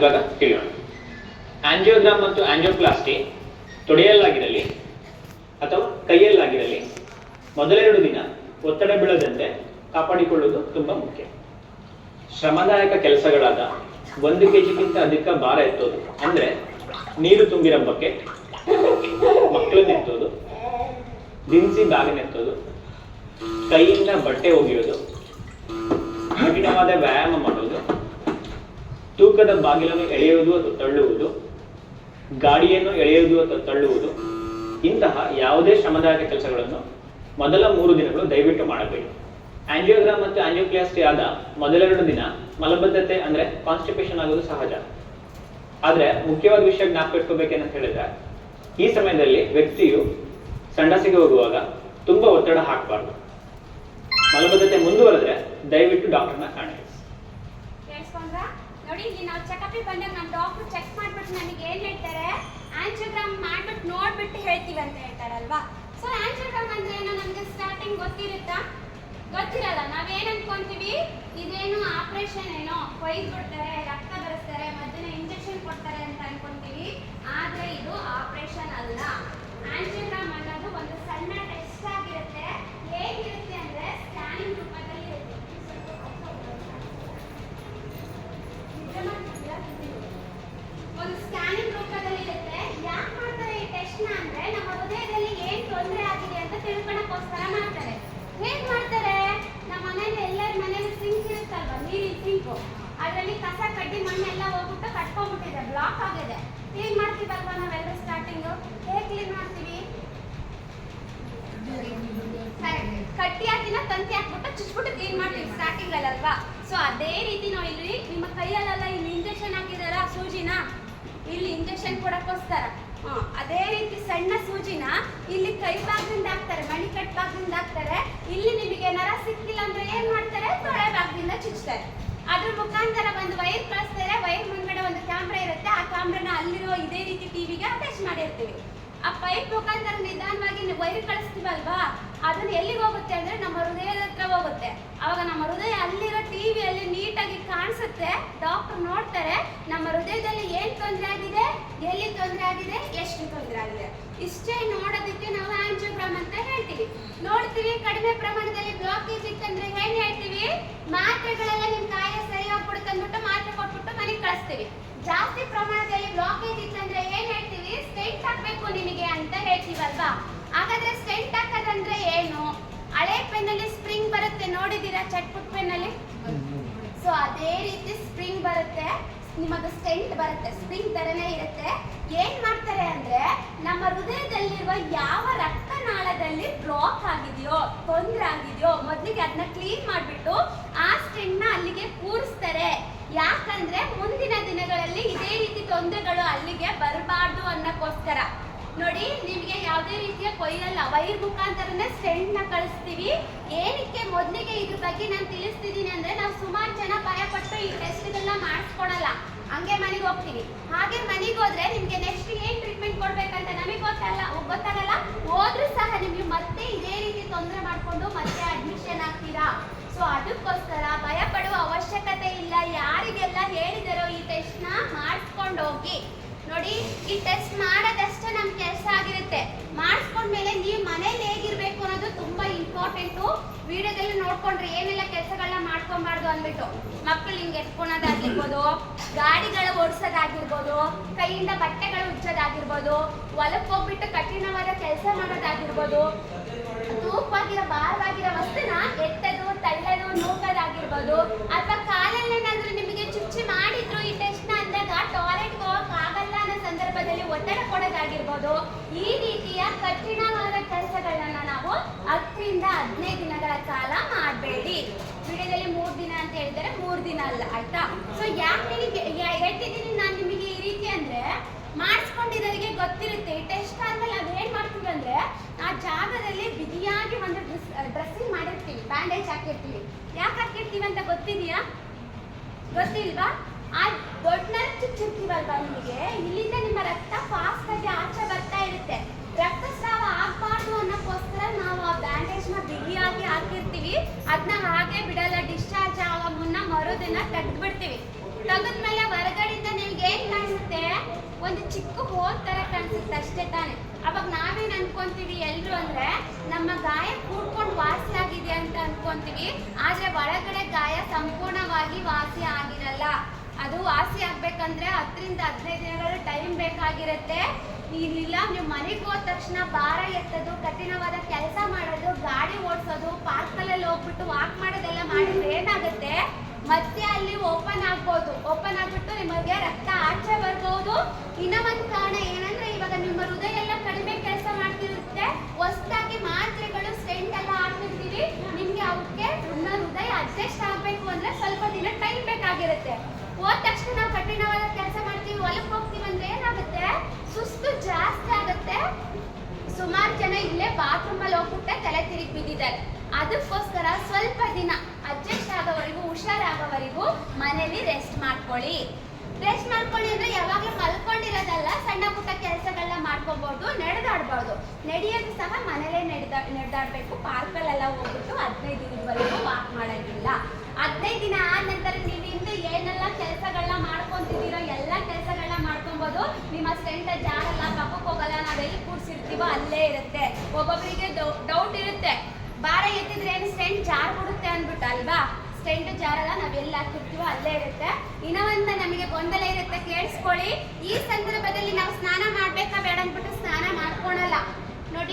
ಇವಾಗ ತಿಳಿಯೋಣ. ಆಂಜಿಯೋಗ್ರಾಮ್ ಮತ್ತು ಆಂಜಿಯೋಪ್ಲಾಸ್ಟಿ ತೊಡೆಯಲ್ಲಾಗಿರಲಿ ಅಥವಾ ಕೈಯಲ್ಲಾಗಿರಲಿ ಮೊದಲೆರಡು ದಿನ ಒತ್ತಡ ಬೀಳದಂತೆ ಕಾಪಾಡಿಕೊಳ್ಳುವುದು ತುಂಬಾ ಮುಖ್ಯ. ಶ್ರಮದಾಯಕ ಕೆಲಸಗಳಾದ ಒಂದು ಕೆಜಿಗಿಂತ ಅಧಿಕ ಭಾರ ಎತ್ತೋದು ಅಂದ್ರೆ ನೀರು ತುಂಬಿರೋ ಬಕೆಟ್ ಮಕ್ಕಳನ್ನ ಎತ್ತೋದು, ದಿನಸಿ ಬಾಗಿನ ಎತ್ತೋದು, ಕೈಯಿಂದ ಬಟ್ಟೆ ಒಗೆಯೋದು, ಕಠಿಣವಾದ ವ್ಯಾಯಾಮ ತೂಕದ ಬಾಗಿಲನ್ನು ಎಳೆಯುವುದು ಅಥವಾ ತಳ್ಳುವುದು, ಗಾಡಿಯನ್ನು ಎಳೆಯುವುದು ಅಥವಾ ತಳ್ಳುವುದು, ಇಂತಹ ಯಾವುದೇ ಶ್ರಮದಾಯಕ ಕೆಲಸಗಳನ್ನು ಮೊದಲ ಮೂರು ದಿನಗಳು ದಯವಿಟ್ಟು ಮಾಡಬೇಡಿ. ಆಂಜಿಯೋಗ್ರಾಮ್ ಮತ್ತು ಆಂಜಿಯೋಪ್ಲಾಸ್ಟಿ ಆದ ಮೊದಲೆರಡು ದಿನ ಮಲಬದ್ಧತೆ ಅಂದ್ರೆ ಕಾನ್ಸ್ಟಿಪೇಷನ್ ಆಗೋದು ಸಹಜ. ಆದ್ರೆ ಮುಖ್ಯವಾದ ವಿಷಯ ಜ್ಞಾಪಕ ಇಟ್ಕೋಬೇಕೇನಂತ ಹೇಳಿದ್ರೆ, ಈ ಸಮಯದಲ್ಲಿ ವ್ಯಕ್ತಿಯು ಸಂಡಾಸಿಗೆ ಹೋಗುವಾಗ ತುಂಬಾ ಒತ್ತಡ ಹಾಕಬಾರ್ದು. ಮಲಬದ್ಧತೆ ಮುಂದುವರೆದ್ರೆ ದಯವಿಟ್ಟು ಡಾಕ್ಟರ್ನ ಕಾಣಿ. ನೋಡಿ, ಇಲ್ಲಿ ನಾವು ಚೆಕಪ್ಗೆ ಬಂದಾಗ ನಮ್ಮ ಡಾಕ್ಟರ್ ಚೆಕ್ ಮಾಡ್ಬಿಟ್ಟು ನಮಗೆ ಏನು ಹೇಳ್ತಾರೆ? ಆಂಜಿಯೋಗ್ರಾಮ್ ಮಾಡ್ಬಿಟ್ಟು ನೋಡ್ಬಿಟ್ಟು ಹೇಳ್ತೀವಿ ಅಂತ ಹೇಳ್ತಾರಲ್ವಾ? ಸೊ ಆಂಜಿಯೋಗ್ರಾಮ್ ಅಂದ್ರೆ ಏನೋ? ನಮಗೆ ಸ್ಟಾರ್ಟಿಂಗ್ ಗೊತ್ತಿರುತ್ತಾ? ಗೊತ್ತಿರಲ್ಲ. ನಾವೇನ್ ಅನ್ಕೊಂತೀವಿ? ಇದೇನು ಆಪರೇಷನ್ ಏನೋ? ಕೊಯ್ದು ಬಿಡ್ತಾರೆ ರಕ್ತ ಬರೆಸ್ತಾರೆ ಮಧ್ಯಾಹ್ನ ಇಂಜೆಕ್ಷನ್ ಕೊಡ್ತಾರೆ ಅಂತ ಅನ್ಕೊಂತೀವಿ. ಆದ್ರೆ ಇದು ಆಪರೇಷನ್ ಅಲ್ಲ. ಆಂಜಿಯೋಗ್ರಾಮ್ ಅನ್ನೋದು ಒಂದು ಸಣ್ಣ ಟೆಸ್ಟ್ ಆಗಿರುತ್ತೆ. ಹೇಗಿರುತ್ತೆ ಅಂದ್ರೆ ಸ್ಕ್ಯಾನಿಂಗ್ ರೂಪದಲ್ಲಿ ಇರುತ್ತೆ ಒಂದು ಸ್ಕ್ಯಾನಿಂಗ್ ರೂಪದಲ್ಲಿ ಇರುತ್ತೆ ಯಾಕೆ ಮಾಡ್ತಾರೆ ಈ ಟೆಸ್ಟ್ನ ಅಂದ್ರೆ ನಮ್ಮ ಹೃದಯದಲ್ಲಿ ಏನ್ ತೊಂದರೆ ಆಗಿದೆ ಅಂತ ತಿಳ್ಕೊಳಕ್ಕೋಸ್ಕರ ಮಾಡ್ತಾರೆ ಹೇಗ್ ಮಾಡ್ತಾರೆ ನಮ್ಮ ಮನೇಲಿ ಎಲ್ಲರ ಮನೇಲಿ ಸಿಂಕ್ ಇರುತ್ತಲ್ವಾ ನೀರಿನ ಸಿಂಕು ಅದರಲ್ಲಿ ಕಸ ಕಡ್ಡಿ ಮಣ್ಣೆಲ್ಲ ಹೋಗ್ಬಿಟ್ಟು ಕಟ್ಕೊಂಡ್ಬಿಟ್ಟಿದೆ ಬ್ಲಾಕ್ ಆಗಿದೆ ಕ್ಲೀನ್ ಮಾಡ್ತೀವಲ್ವಾ ನಾವೆಲ್ಲ ಸ್ಟಾರ್ಟಿಂಗ್ ಹೇಗ್ ಕ್ಲೀನ್ ಮಾಡ್ತೀವಿ Correct. ಕಟ್ಟಿ ಹಾಕಿನ ತಂತಿ ಹಾಕ್ಬಿಟ್ಟು ಚುಚ್ಬಿಟ್ಟು ಕ್ಲೀನ್ ಮಾಡ್ತೀವಿ ಸ್ಟಾರ್ಟಿಂಗ್ ಅಲ್ವಾ ಸೊ ಅದೇ ರೀತಿ ನಾವು ಇಲ್ಲಿ ನಿಮ್ಮ ಕೈಯಲ್ಲೆಲ್ಲ ಇಲ್ಲಿ ಇಂಜೆಕ್ಷನ್ ಹಾಕಿದಾರ ಸೂಜಿನ? ಇಲ್ಲಿ ಇಂಜೆಕ್ಷನ್ ಕೊಡಕ್ಕೋಸ್ಕರ. ಅದೇ ರೀತಿ ಸಣ್ಣ ಸೂಜಿನ ಇಲ್ಲಿ ಕೈ ಭಾಗದಿಂದ ಹಾಕ್ತಾರೆ ಮಣಿಕಟ್ ಭಾಗದಿಂದ ಹಾಕ್ತಾರೆ. ಇಲ್ಲಿ ನಿಮಗೆ ನರ ಸಿಕ್ಕಿಲ್ಲ ಅಂದ್ರೆ ಏನ್ ಮಾಡ್ತಾರೆ? ತೊಳೆ ಭಾಗದಿಂದ ಚುಚ್ತಾರೆ. ಅದ್ರ ಮುಖಾಂತರ ಒಂದು ವೈರ್ ಕಳಿಸ್ತಾರೆ, ವೈರ್ ಮುಂದ್ಗಡೆ ಒಂದು ಕ್ಯಾಮ್ರಾ ಇರುತ್ತೆ. ಆ ಕ್ಯಾಮ್ರಾನ ಅಲ್ಲಿರೋ ಇದೇ ರೀತಿ ಟಿವಿಗೆ ಅಟ್ಯಾಚ್ ಮಾಡಿರ್ತೀವಿ. ಆ ಪೈಪ್ ಮುಖಾಂತರ ನಿಧಾನವಾಗಿ ವೈರ್ ಕಳಿಸ್ತೀವಲ್ವಾ? ಅದನ್ನ ಎಲ್ಲಿಗೆ ಹೋಗುತ್ತೆ ಅಂದ್ರೆ ನಮ್ಮ ಹೃದಯದ ಹತ್ರ ಹೋಗುತ್ತೆ. ಅವಾಗ ನಮ್ಮ ಹೃದಯ ಅಲ್ಲಿರೋ ಟಿವಿಯಲ್ಲಿ ನೀಟಾಗಿ ಕಾಣಿಸುತ್ತೆ. ಡಾಕ್ಟರ್ ನೋಡ್ತಾರೆ, ನಮ್ಮ ಹೃದಯದಲ್ಲಿ ಏನ್ ತೊಂದರೆ ಆಗಿದೆ? ಎಲ್ಲಿ ತೊಂದರೆ ಆಗಿದೆ? ಎಷ್ಟು ತೊಂದರೆ ಆಗಿದೆ? ಇಷ್ಟೇ ನೋಡೋದಕ್ಕೆ ನಾವು ಆಂಜಿಯೋಗ್ರಾಮ್ ಅಂತ ಹೇಳ್ತೀವಿ. ನೋಡ್ತೀವಿ, ಕಡಿಮೆ ಪ್ರಮಾಣದಲ್ಲಿ ಬ್ಲಾಕೇಜ್ ಇತ್ತಂದ್ರೆ ಏನ್ ಹೇಳ್ತೀವಿ? ಮಾತ್ರೆಗಳೆಲ್ಲ ನಿಮ್ ಕಾಯ ಸರಿ ಹೋಗ್ಬಿಡುತ್ತೆ ಅಂದ್ಬಿಟ್ಟು ಮಾತ್ರೆ ಕೊಟ್ಬಿಟ್ಟು ಮನೆಗೆ ಕಳಿಸ್ತೀವಿ. ಜಾಸ್ತಿ ಪ್ರಮಾಣದಲ್ಲಿ ಬ್ಲಾಕೇಜ್ ಇತ್ತಂದ್ರೆ ಏನ್ ಹೇಳ್ತೀವಿ? ಸ್ಟೆಂಟ್ ಹಾಕ್ಬೇಕು ನಿಮಗೆ ಅಂತ ಹೇಳ್ತೀವಲ್ವಾ? ಹಾಗಾದ್ರೆ ಸ್ಟೆಂಟ್ ಹಾಕೋದಂದ್ರೆ ಏನು? ಹಳೆ ಪೆನ್ನಲ್ಲಿ ಸ್ಪ್ರಿಂಗ್ ಬರುತ್ತೆ ನೋಡಿದೀರಾ ಚಟ್ಪುಟ್ ಪೆನ್ನಲ್ಲಿ ಸೊ ಅದೇ ರೀತಿ ಸ್ಪ್ರಿಂಗ್ ಬರುತ್ತೆ ನಿಮ್ಮದು ಸ್ಟೆಂಟ್ ಬರುತ್ತೆ ಸ್ಪ್ರಿಂಗ್ ತರನೇ ಇರುತ್ತೆ. ಏನ್ ಮಾಡ್ತಾರೆ ಅಂದ್ರೆ, ನಮ್ಮ ಹೃದಯದಲ್ಲಿರುವ ಯಾವ ರಕ್ತನಾಳದಲ್ಲಿ ಬ್ಲಾಕ್ ಆಗಿದೆಯೋ, ತೊಂದರೆ ಆಗಿದೆಯೋ, ಮೊದಲಿಗೆ ಅದನ್ನ ಕ್ಲೀನ್ ಮಾಡಿಬಿಟ್ಟು ಆ ಸ್ಟೆಂಟ್ನ ಅಲ್ಲಿಗೆ ಕೂರಿಸ್ತಾರೆ. ಯಾಕಂದ್ರೆ ಮುಂದಿನ ದಿನಗಳಲ್ಲಿ ಇದೇ ರೀತಿ ತೊಂದರೆಗಳು ಅಲ್ಲಿಗೆ ಬರಬಾರ್ದು ಅನ್ನಕ್ಕೋಸ್ಕರ. ನೋಡಿ, ನಿಮಗೆ ಯಾವುದೇ ರೀತಿಯ ಕೊಯ್ಯಲ್ಲ, ವೈರ್ ಮುಖಾಂತರನೇ ಸ್ಟೆಂಟ್ನ ಕಳಿಸ್ತೀವಿ. ಏನಕ್ಕೆ ಮೊದಲಿಗೆ ಇದ್ರ ಬಗ್ಗೆ ನಾನು ತಿಳಿಸ್ತಿದ್ದೀನಿ ಅಂದ್ರೆ ನಾವು ಸುಮಾರು ಜನ ಭಯಪಟ್ಟು ಈ ಟೆಸ್ಟ್ಗಳನ್ನ ಮಾಡಿಸ್ಕೊಡಲ್ಲ ಹಂಗೆ ಮನೆಗೆ ಹೋಗ್ತೀವಿ. ಹಾಗೆ ಮನೆಗೆ ಹೋದ್ರೆ ನಿಮ್ಗೆ ನೆಕ್ಸ್ಟ್ ಏನ್ ಟ್ರೀಟ್ಮೆಂಟ್ ಕೊಡ್ಬೇಕಂತ ನಮಗೆ ಗೊತ್ತಲ್ಲ ಗೊತ್ತಾಗಲ್ಲ. ಹೋದ್ರೂ ಸಹ ನಿಮ್ಗೆ ಮತ್ತೆ ಇದೇ ರೀತಿ ತೊಂದರೆ ಮಾಡಿಕೊಂಡು ಮತ್ತೆ ಅಡ್ಮಿಷನ್ ಆಗ್ತೀರಾ. ಸೊ ಅದಕ್ಕೋಸ್ಕರ ಭಯ ಪಡುವ ಅವಶ್ಯಕತೆ ಇಲ್ಲ ಯಾರಿಗೆಲ್ಲ ಹೇಳಿದಾರೋ ಈ ಟೆಸ್ಟ್ನ ಮಾಡಿಸ್ಕೊಂಡು ಹೋಗಿ ನೋಡಿ, ಈ ಟೆಸ್ಟ್ ಮಾಡೋದಷ್ಟೇ ನಮ್ಮ ಕೆಲಸ ಆಗಿರುತ್ತೆ. ಮಾಡಿಸ್ಕೊಂಡ್ಮೇಲೆ ನೀವು ಮನೇಲಿ ಹೇಗಿರ್ಬೇಕು ಅನ್ನೋದು ತುಂಬಾ ಇಂಪಾರ್ಟೆಂಟು ವಿಡಿಯೋದಲ್ಲಿ ನೋಡ್ಕೊಂಡ್ರೆ ಏನೆಲ್ಲ ಕೆಲಸಗಳನ್ನ ಮಾಡ್ಕೊಬಾರ್ದು ಅಂದ್ಬಿಟ್ಟು. ಮಕ್ಕಳು ಹಿಂಗೆ ಎತ್ಕೊಳೋದಾಗಿರ್ಬೋದು, ಗಾಡಿಗಳು ಓಡಿಸೋದಾಗಿರ್ಬೋದು, ಕೈಯಿಂದ ಬಟ್ಟೆಗಳು ಉಜ್ಜೋದಾಗಿರ್ಬೋದು ಹೊಲಕ್ಕೆ ಹೋಗ್ಬಿಟ್ಟು ಕಠಿಣವಾದ ಕೆಲಸ ಮಾಡೋದಾಗಿರ್ಬೋದು ತೂಕವಾಗಿರೋ ಭಾರವಾಗಿರೋ ವಸ್ತುನ ಎತ್ತದು ತಳ್ಳದು ನೂಕೋದಾಗಿರ್ಬೋದು ಅಥವಾ ಕಾಲಲ್ಲಿ ಏನಾದ್ರೂ ನಿಮಗೆ ಚುಚ್ಚಿ ಮಾಡಿದ್ರು ಈ ಟೆಸ್ಟ್ನ ಅಂದಾಗ ಟಾಯ್ಲೆಟ್ಗೆ ಹೋಗಕ್ ಆಗಲ್ಲ ಅನ್ನೋ ಸಂದರ್ಭದಲ್ಲಿ ಒತ್ತಡ ಕೊಡೋದಾಗಿರ್ಬೋದು ಈ ರೀತಿಯ ಕಠಿಣವಾದ ಕೆಲಸಗಳನ್ನ ನಾವು ಹತ್ತರಿಂದ ಹದಿನೈದು ದಿನಗಳ ಕಾಲ ಮಾಡಬೇಡಿ ವಿಡಿಯೋದಲ್ಲಿ ಮೂರು ದಿನ ಅಂತ ಹೇಳಿದರೆ ದಿನ ಅಲ್ಲ, ಆಯ್ತಾ? ಸೊ ಯಾಕೆ ನಿಮಗೆ ಹೇಳ್ತಿದ್ದೀನಿ ನಾನು ನಿಮಗೆ ಈ ರೀತಿ ಅಂದ್ರೆ, ಮಾಡಿಸ್ಕೊಂಡಿರೋರಿಗೆ ಗೊತ್ತಿರುತ್ತೆ ಟೆಸ್ಟ್ ಆದ್ಮೇಲೆ ನಾವು ಏನ್ ಮಾಡ್ತೀವಿ ಅಂದ್ರೆ, ಆ ಜಾಗದಲ್ಲಿ ಬಿಗಿಯಾಗಿ ಒಂದು ಡ್ರೆಸ್ ಡ್ರೆಸ್ಸಿಂಗ್ ಮಾಡಿರ್ತೀವಿ ಬ್ಯಾಂಡೇಜ್ ಹಾಕಿರ್ತೀವಿ. ಯಾಕೆ ಹಾಕಿರ್ತೀವಿ ಅಂತ ಗೊತ್ತಿದೆಯಾ? ಗೊತ್ತಿಲ್ವಾ? ಆ ದೊಡ್ಡ ಚುಚ್ಚಿರ್ತೀವಲ್ವಾ ನಿಮಗೆ? ಇಲ್ಲಿಂದ ನಿಮ್ಮ ರಕ್ತ ಫಾಸ್ಟ್ ಆಗಿ ಆಚೆ ಬರ್ತಾ ಇರುತ್ತೆ ರಕ್ತಸ್ರಾವ ಆಗ್ಬಾರ್ದು ಅನ್ನೋಕ್ಕೋಸ್ಕರ ನಾವು ಆ ಬ್ಯಾಂಡೇಜ್ನ ಬಿಗಿಯಾಗಿ ಹಾಕಿರ್ತೀವಿ ಅದನ್ನ ಮರುದಿನ ತೆಗೆದು ಬಿಡ್ತೀವಿ ತೆಗೆದ್ಮೇಲೆ ಹೊರಗಡೆಯಿಂದ ನಿಮ್ಗೆ ಒಂದು ಚಿಕ್ಕ ಹೋಲ್ ತರ ಕಾಣಿಸುತ್ತೆ ಅಷ್ಟೇ ತಾನೆ. ಅವಾಗ ನಾವೇನ್ ಅನ್ಕೊಂತೀವಿ ಎಲ್ರು ಅಂದ್ರೆ, ನಮ್ಮ ಗಾಯ ಕೂಡ್ಕೊಂಡು ವಾಸಿ ಆಗಿದೆ ಅಂತ ಅನ್ಕೊಂತೀವಿ. ಆದ್ರೆ ಒಳಗಡೆ ಗಾಯ ಸಂಪೂರ್ಣವಾಗಿ ವಾಸಿ ಆಗಿರಲ್ಲ. ಅದು ವಾಸಿ ಆಗ್ಬೇಕಂದ್ರೆ ಹತ್ತರಿಂದ ಹದಿನೈದು ದಿನಗಳು ಟೈಮ್ ಬೇಕಾಗಿರುತ್ತೆ. ಇಲ್ಲ ನೀವು ಮನೆಗೆ ಹೋದ ತಕ್ಷಣ ಭಾರ ಎತ್ತೋದು, ಕಠಿಣವಾದ ಕೆಲಸ ಮಾಡೋದು, ಗಾಡಿ ಓಡಿಸೋದು ಪಾರ್ಕಲ್ಲಿ ಹೋಗ್ಬಿಟ್ಟು ವಾಕ್ ಮಾಡೋದೆಲ್ಲ ಮಾಡಿದ್ರೆ ಏನಾಗುತ್ತೆ? ಮತ್ತೆ ಅಲ್ಲಿ ಓಪನ್ ಆಗ್ಬೋದು. ಓಪನ್ ಆಗ್ಬಿಟ್ಟು ನಿಮಗೆ ರಕ್ತ ಆಚೆ ಬರ್ಬೋದು. ಇನ್ನ ಒಂದು ಕಾರಣ ಏನಂದ್ರೆ ಇವಾಗ ನಿಮ್ಮ ಹೃದಯ ಎಲ್ಲ ಕಡಿಮೆ ಕೆಲಸ ಮಾಡ್ತಿರುತ್ತೆ. ಹೊಸದಾಗಿ ಮಾತ್ರೆಗಳು ಸ್ಟೆಂಟ್ ಎಲ್ಲ ಹಾಕ್ತಿರ್ತೀವಿ ನಿಮ್ಗೆ ಅವಕ್ಕೆ ನಿಮ್ಮ ಹೃದಯ ಅಡ್ಜಸ್ಟ್ ಆಗ್ಬೇಕು ಅಂದ್ರೆ ಸ್ವಲ್ಪ ದಿನ ಟೈಮ್ ಬೇಕಾಗಿರುತ್ತೆ. ಹೋದ ತಕ್ಷಣ ನಾವು ಕಠಿಣವಾದ ಕೆಲಸ ಮಾಡ್ತೀವಿ. ಹೊಲಕ್ಕೆ ಹೋಗ್ತೀವಿ ಅಂದ್ರೆ ಏನಾಗುತ್ತೆ? ಸುಸ್ತು ಜಾಸ್ತಿ ಆಗುತ್ತೆ. ಸುಮಾರು ಜನ ಇಲ್ಲೇ ಬಾತ್ರೂಮ್ ಅಲ್ಲಿ ಹೋಗ್ಬಿಟ್ಟೆ ತಲೆ ತಿರುಗಿ ಬಿದ್ದಿದ್ದಾರೆ ಅದಕ್ಕೋಸ್ಕರ ಸ್ವಲ್ಪ ದಿನ ಅಡ್ಜಸ್ಟ್ ಆಗೋವರೆಗೂ ಹುಷಾರಾಗೋವರೆಗೂ ಮನೇಲಿ ರೆಸ್ಟ್ ಮಾಡ್ಕೊಳ್ಳಿ. ರೆಸ್ಟ್ ಮಾಡ್ಕೊಳ್ಳಿ ಅಂದ್ರೆ ಯಾವಾಗಲೂ ಮಲ್ಕೊಂಡಿರೋದಲ್ಲ, ಸಣ್ಣ ಪುಟ್ಟ ಕೆಲಸಗಳನ್ನ ಮಾಡ್ಕೋಬಹುದು ನಡೆದಾಡ್ಬಾರ್ದು. ನಡೆಯೋದು ಸಹ ಮನೇಲೆ ನಡೆದಾ, ನಡೆದಾಡ್ಬೇಕು. ಪಾರ್ಕಲ್ಲೆಲ್ಲ ಹೋಗ್ಬಿಟ್ಟು ಹದಿನೈದು ದಿನದವರೆಗೂ ವಾಕ್ ಮಾಡೋದಿಲ್ಲ. ಹದಿನೈದು ದಿನ ಆದ ನಂತರ ನೀವು ಇಂದು ಏನೆಲ್ಲ ಕೆಲಸಗಳನ್ನ ಮಾಡ್ಕೊಂತಿದ್ದೀರೋ, ಎಲ್ಲ ಕೆಲಸಗಳನ್ನ ಮಾಡ್ಕೊಬೋದು. ನಿಮ್ಮ ಸ್ಟ್ರೆಂತ್ ಜಾರಲ್ಲ ಪಕ್ಕಕ್ಕೆ ಹೋಗಲ್ಲ ನಾವೆಲ್ಲಿ ಕೂಡ್ಸಿರ್ತೀವೋ ಅಲ್ಲೇ ಇರುತ್ತೆ. ಒಬ್ಬೊಬ್ಬರಿಗೆ ಡೌಟ್ ಇರುತ್ತೆ. ಭಾರ ಎತ್ತಿದ್ರೆ ಏನು ಸ್ಟೆಂಟ್ ಜಾರ್ ಬಿಡುತ್ತೆ ಅಂದ್ಬಿಟ್ಟು ಅಲ್ವಾ? ಸ್ಟೆಂಟ್ ಜಾರಲ್ಲ, ನಾವೆಲ್ಲ ಹಾಕಿರ್ತೀವೋ ಅಲ್ಲೇ ಇರುತ್ತೆ. ಇನ್ನ ಒಂದು ನಮಗೆ ಗೊಂದಲ ಇರುತ್ತೆ, ಕೇಳಿಸ್ಕೊಳ್ಳಿ. ಈ ಸಂದರ್ಭದಲ್ಲಿ ನಾವು ಸ್ನಾನ ಮಾಡ್ಬೇಕಾ ಬೇಡ ಅಂದ್ಬಿಟ್ಟು ಸ್ನಾನ ಮಾಡ್ಕೊಳಲ್ಲ. ನೋಡಿ